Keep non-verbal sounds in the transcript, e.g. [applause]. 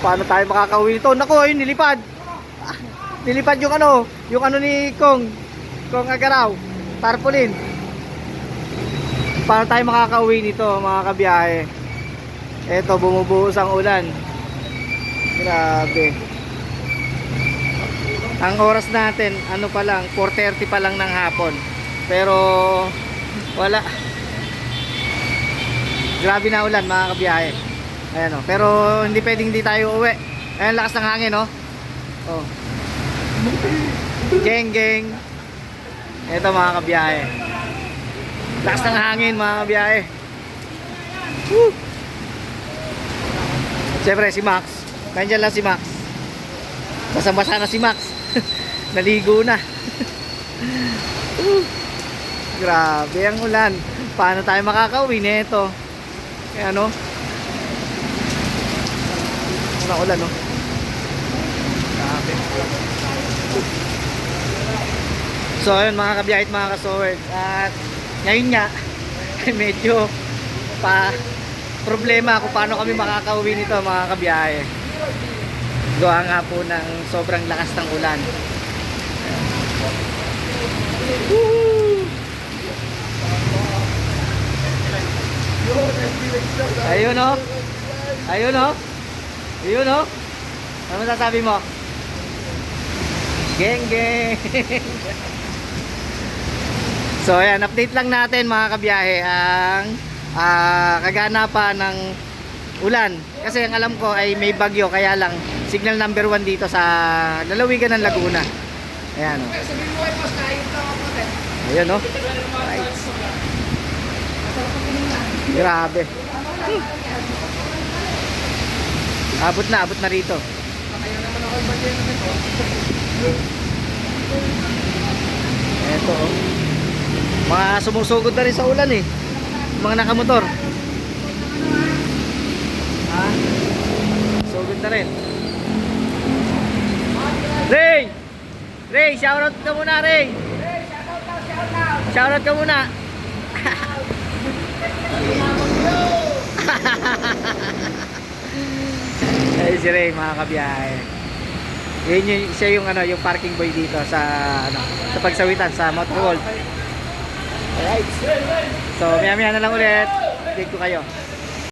Paano tayo makakauwi nito? Nako, ayun, nilipad. Ah, Nilipad yung ano, yung ano ni Kong. Kong Agaraw. Tarpaulin. Paano tayo makakauwi nito, mga kabiyahe? Eto, bumubuhos ang ulan. Grabe. Ang oras natin, ano pa lang, 4.30 pa lang ng hapon. Pero, wala. Grabe na ulan, mga kabiyahe. Ayan o. Pero, hindi pwedeng hindi tayo uwi. Ayan, lakas ng hangin, oh. Oh. Geng, geng. Ito, mga kabiyahe. Lakas ng hangin, mga kabiyahe. Woo! Siyempre, si Max. Nandiyan lang si Max. Basang-basa na si Max. [laughs] Naligo na. [laughs] Grabe ang ulan. Paano tayo makakauwi nito? Kaya ano? Ano ulan, no? Grabe. So, ayun mga kabiyahit, mga kasowers. At ngayon nga, [laughs] medyo pa problema kung paano kami makakauwi nito mga kabiyahe. Gawa nga po ng sobrang lakas ng ulan. Woo! Ayun oh. Ayun oh. Ayun oh. Ano masasabi mo? Geng geng. [laughs] so ayan, update lang natin mga kabiyahe ang ah, kaganapan ng ulan. Kasi ang alam ko ay may bagyo kaya lang signal number 1 dito sa lalawigan ng Laguna. Ayan oh. Ayun oh. Right. Grabe. Hmm. Abot na, abot na rito. Eto oh. Mga sumusugod na rin sa ulan eh. Mga nakamotor. Ha? Sugod na rin. Ray! Ray, shoutout ka muna, Ray! Shoutout ka muna. Si Ray mga kabiyahe. Yun yung, siya yung ano, yung parking boy dito sa ano, sa pagsawitan sa Motor World. Alright. So, maya-maya na lang ulit. Update ko kayo.